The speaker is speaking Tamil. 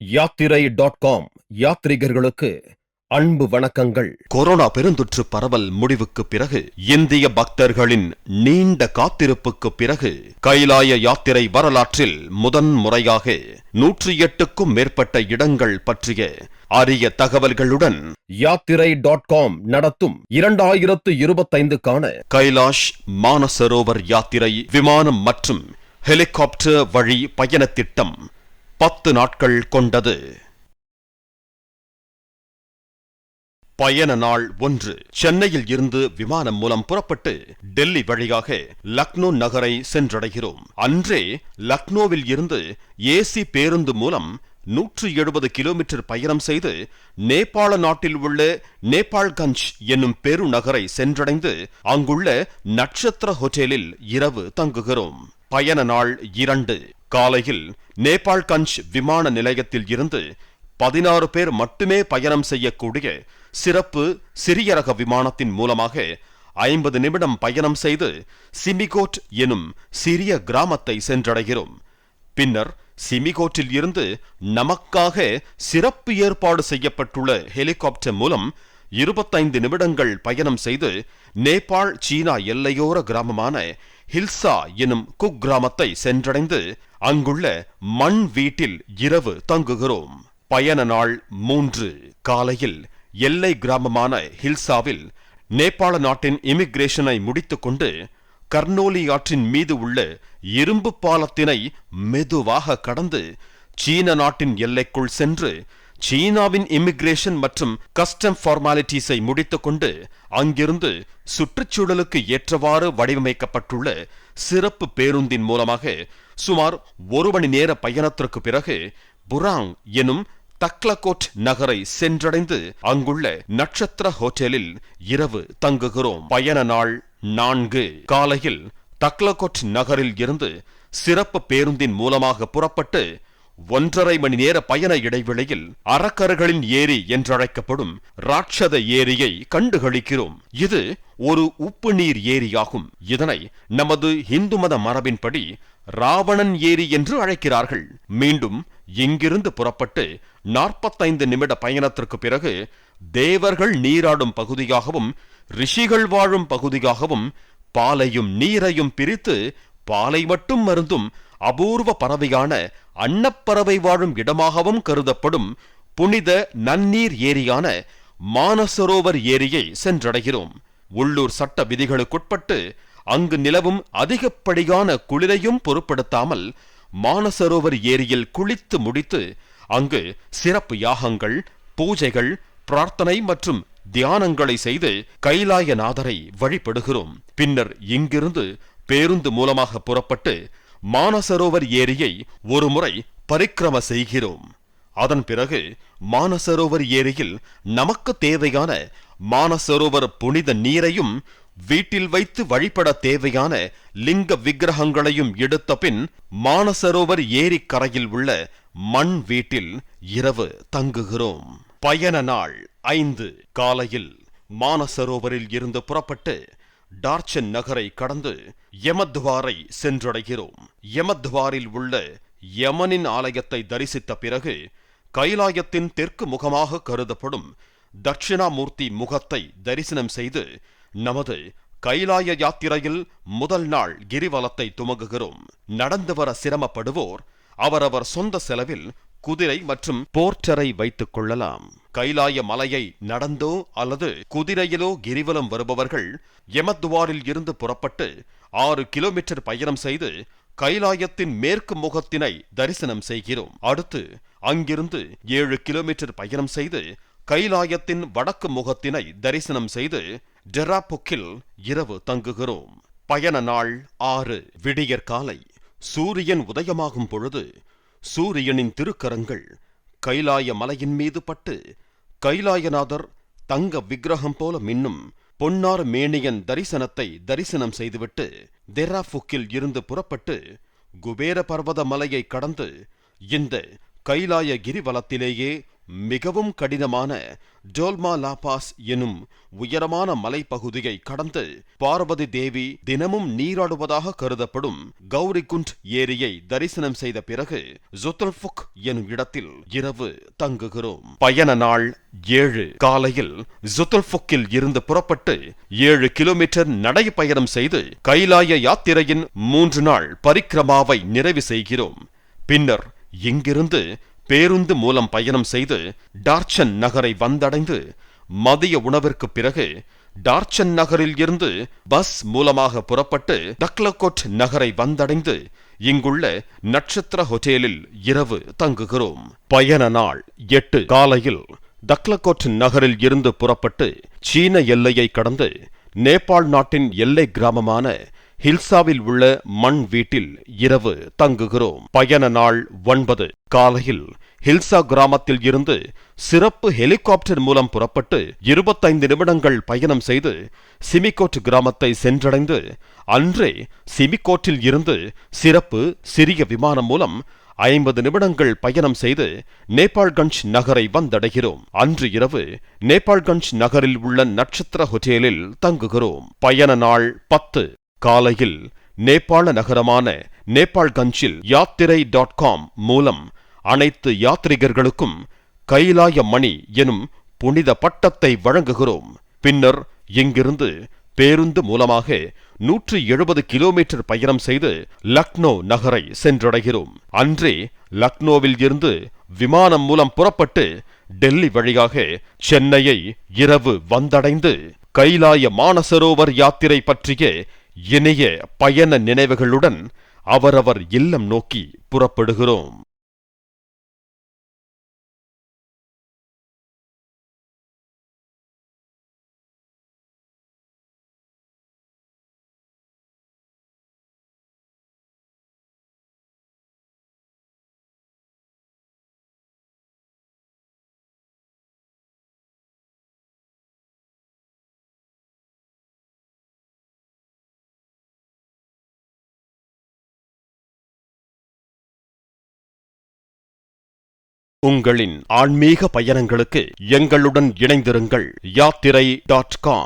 யாத்திரை டாட் காம் யாத்ரிகர்களுக்கு அன்பு வணக்கங்கள். கொரோனா பெருந்தொற்று பரவல் முடிவுக்கு பிறகு இந்திய பக்தர்களின் நீண்ட காத்திருப்புக்கு பிறகு கைலாய யாத்திரை வரலாற்றில் முதன் முறையாக நூற்றி எட்டுக்கும் மேற்பட்ட இடங்கள் பற்றிய அரிய தகவல்களுடன் யாத்திரை டாட் காம் நடத்தும் இரண்டாயிரத்து இருபத்தைந்துக்கான கைலாஷ் மானசரோவர் யாத்திரை விமானம் மற்றும் ஹெலிகாப்டர் வழி பயணத் திட்டம் பத்து நாட்கள் கொண்டது. பயண நாள் ஒன்று. சென்னையில் இருந்து விமானம் மூலம் புறப்பட்டு டெல்லி வழியாக லக்னோ நகரை சென்றடைகிறோம். அன்றே லக்னோவில் இருந்து ஏசி பேருந்து மூலம் நூற்று எழுபது கிலோமீட்டர் பயணம் செய்து நேபாள நாட்டில் உள்ள நேபாள்கஞ்ச் என்னும் பெருநகரை சென்றடைந்து அங்குள்ள நட்சத்திர ஹோட்டலில் இரவு தங்குகிறோம். பயண நாள் இரண்டு. காலையில் நேபாள்கஞ்ச் விமான நிலையத்தில் இருந்து பதினாறு பேர் மட்டுமே பயணம் செய்யக்கூடிய சிறப்பு சிறிய ரக விமானத்தின் மூலமாக ஐம்பது நிமிடம் பயணம் செய்து சிமிகோட் எனும் சிறிய கிராமத்தை சென்றடைகிறோம். பின்னர் சிமிகோட்டில் இருந்து நமக்காக சிறப்பு ஏற்பாடு செய்யப்பட்டுள்ள ஹெலிகாப்டர் மூலம் இருபத்தைந்து நிமிடங்கள் பயணம் செய்து நேபாள் சீனா எல்லையோர கிராமமான ஹில்சா எனும் குக் கிராமத்தை சென்றடைந்து அங்குள்ள மண் வீட்டில் இரவு தங்குகிறோம். பயண நாள் மூன்று. காலையில் எல்லை கிராமமான ஹில்சாவில் நேபாள நாட்டின் இமிகிரேஷனை முடித்துக்கொண்டு கர்னோலி ஆற்றின் மீது உள்ள இரும்பு பாலத்தினை மெதுவாக கடந்து சீன நாட்டின் எல்லைக்குள் சென்று சீனாவின் இமிகிரேஷன் மற்றும் கஸ்டம் ஃபார்மாலிட்டிஸை முடித்துக்கொண்டு அங்கிருந்து சுற்றுச்சூழலுக்கு ஏற்றவாறு வடிவமைக்கப்பட்டுள்ள சிறப்பு பேருந்தின் மூலமாக சுமார் ஒரு மணி நேர பயணத்திற்கு பிறகு புராங் எனும் தக்லகோட் நகரை சென்றடைந்து அங்குள்ள நட்சத்திர ஹோட்டலில் இரவு தங்குகிறோம். பயண நாள் நான்கு. காலையில் தக்லகோட் நகரில் இருந்து சிறப்பு பேருந்தின் மூலமாக புறப்பட்டு ஒன்றரை மணி நேர பயண இடைவெளியில் அறக்கர்களின் ஏரி என்றழைக்கப்படும் ராட்சத ஏரியை கண்டுகளிக்கிறோம். இது ஒரு உப்பு நீர் ஏரியாகும். இதனை நமது இந்து மத மரபின்படி ராவணன் ஏரி என்று அழைக்கிறார்கள். மீண்டும் இங்கிருந்து புறப்பட்டு நாற்பத்தைந்து நிமிட பயணத்திற்கு பிறகு தேவர்கள் நீராடும் பகுதியாகவும் ரிஷிகள் வாழும் பகுதியாகவும் பாலையும் நீரையும் பிரித்து பாலை மட்டும் மருந்தும் அபூர்வ பறவையான அன்னப்பறவை வாழும் இடமாகவும் கருதப்படும் புனித நன்னீர் ஏரியான மானசரோவர் ஏரியை சென்றடைகிறோம். உள்ளூர் சட்ட விதிகளுக்குட்பட்டு அங்கு நிலவும் அதிகப்படியான குளிரையும் பொருட்படுத்தாமல் மானசரோவர் ஏரியில் குளித்து முடித்து அங்கு சிறப்பு யாகங்கள் பூஜைகள் பிரார்த்தனை மற்றும் தியானங்களை செய்து கைலாயநாதரை வழிபடுகிறோம். பின்னர் இங்கிருந்து பேருந்து மூலமாக புறப்பட்டு மானசரோவர் ஏரியை ஒருமுறை பரிக்கிரம செய்கிறோம். அதன் பிறகு மானசரோவர் ஏரியில் நமக்கு தேவையான மானசரோவர் புனித நீரையும் வீட்டில் வைத்து வழிபட தேவையான லிங்க விக்கிரகங்களையும் எடுத்த பின் மானசரோவர் ஏரிக்கரையில் உள்ள மண் வீட்டில் இரவு தங்குகிறோம். பயண நாள் ஐந்து. காலையில் மானசரோவரில் இருந்து புறப்பட்டு டார்ச்சன் நகரை கடந்து யமத்வாரை சென்றடைகிறோம். யமத்வாரில் உள்ள யமனின் ஆலயத்தை தரிசித்த பிறகு கைலாயத்தின் தெற்கு முகமாக கருதப்படும் தட்சிணாமூர்த்தி முகத்தை தரிசனம் செய்து நமது கைலாய யாத்திரையில் முதல் நாள் கிரிவலத்தை துவங்குகிறோம். நடந்து வர சிரமப்படுவோர் அவரவர் சொந்த செலவில் குதிரை மற்றும் போர்ட்டரை வைத்துக் கொள்ளலாம். கைலாய மலையை நடந்தோ அல்லது குதிரையிலோ கிரிவலம் வருபவர்கள் யமத்வாரில் இருந்து புறப்பட்டு ஆறு கிலோமீட்டர் பயணம் செய்து கைலாயத்தின் மேற்கு முகத்தினை தரிசனம் செய்கிறோம். அடுத்து அங்கிருந்து ஏழு கிலோமீட்டர் பயணம் செய்து கைலாயத்தின் வடக்கு முகத்தினை தரிசனம் செய்து டெராபுக்கில் இரவு தங்குகிறோம். பயண நாள் ஆறு. விடியற்காலை. சூரியன் உதயமாகும் பொழுது சூரியனின் திருக்கரங்கள் கைலாய மலையின் மீது பட்டு கைலாயநாதர் தங்க விக்கிரகம் போல மின்னும் பொன்னார் மேனியன் தரிசனத்தை தரிசனம் செய்துவிட்டு தெராஃபுக்கில் இருந்து புறப்பட்டு குபேர பர்வத மலையை கடந்து இந்த கைலாய கிரிவலத்திலேயே மிகவும் கடினமான டோல்மா லாபாஸ் எனும் உயரமான மலைப்பகுதியை கடந்து பார்வதி தேவி தினமும் நீராடுவதாக கருதப்படும் கௌரிகுண்ட் ஏரியை தரிசனம் செய்த பிறகு ஜுத்தல்புக் எனும் இடத்தில் இரவு தங்குகிறோம். பயண நாள் ஏழு. காலையில் ஜொத்தல்ஃபுக்கில் இருந்து புறப்பட்டு ஏழு கிலோமீட்டர் நடைப்பயணம் செய்து கைலாய யாத்திரையின் மூன்று நாள் பரிக்கிரமாவை நிறைவு செய்கிறோம். பின்னர் இங்கிருந்து பேருந்து மூலம் பயணம் செய்து டார்ச்சன் நகரை வந்தடைந்து மதிய உணவிற்கு பிறகு டார்ச்சன் நகரில் இருந்து பஸ் மூலமாக புறப்பட்டு டக்லகோட் நகரை வந்தடைந்து இங்குள்ள நட்சத்திர ஹோட்டலில் இரவு தங்குகிறோம். பயண நாள் எட்டு. காலையில் தக்லகோட் நகரில் இருந்து புறப்பட்டு சீன எல்லையை கடந்து நேபாள் நாட்டின் எல்லை கிராமமான ஹில்சாவில் உள்ள மண் வீட்டில் இரவு தங்குகிறோம். பயண நாள் ஒன்பது. காலையில் ஹில்சா கிராமத்தில் இருந்து சிறப்பு ஹெலிகாப்டர் மூலம் புறப்பட்டு இருபத்தைந்து நிமிடங்கள் பயணம் செய்து சிமிகோட் கிராமத்தை சென்றடைந்து அன்றே சிமிகோட்டில் இருந்து சிறப்பு சிறிய விமானம் மூலம் ஐம்பது நிமிடங்கள் பயணம் செய்து நேபாள்கஞ்ச் நகரை வந்தடைகிறோம். அன்று இரவு நேபாள்கஞ்ச் நகரில் உள்ள நட்சத்திர ஹோட்டலில் தங்குகிறோம். பயண நாள் பத்து. காலையில் நேபாள நகரமான நேபாள்கஞ்சில் யாத்திரை டாட் காம் மூலம் அனைத்து யாத்ரிகர்களுக்கும் கைலாய மணி எனும் புனித பட்டத்தை வழங்குகிறோம். பின்னர் இங்கிருந்து பேருந்து மூலமாக நூற்றி எழுபது கிலோமீட்டர் பயணம் செய்து லக்னோ நகரை சென்றடைகிறோம். அன்றே லக்னோவில் இருந்து விமானம் மூலம் புறப்பட்டு டெல்லி வழியாக சென்னையை இரவு வந்தடைந்து கைலாய மானசரோவர் யாத்திரை பற்றிய இனிய பயண நினைவுகளுடன் அவரவர் இல்லம் நோக்கி புறப்படுகிறோம். உங்களின் ஆன்மீக பயணங்களுக்கு எங்களுடன் இணைந்திருங்கள். யாத்திரை டாட் காம்.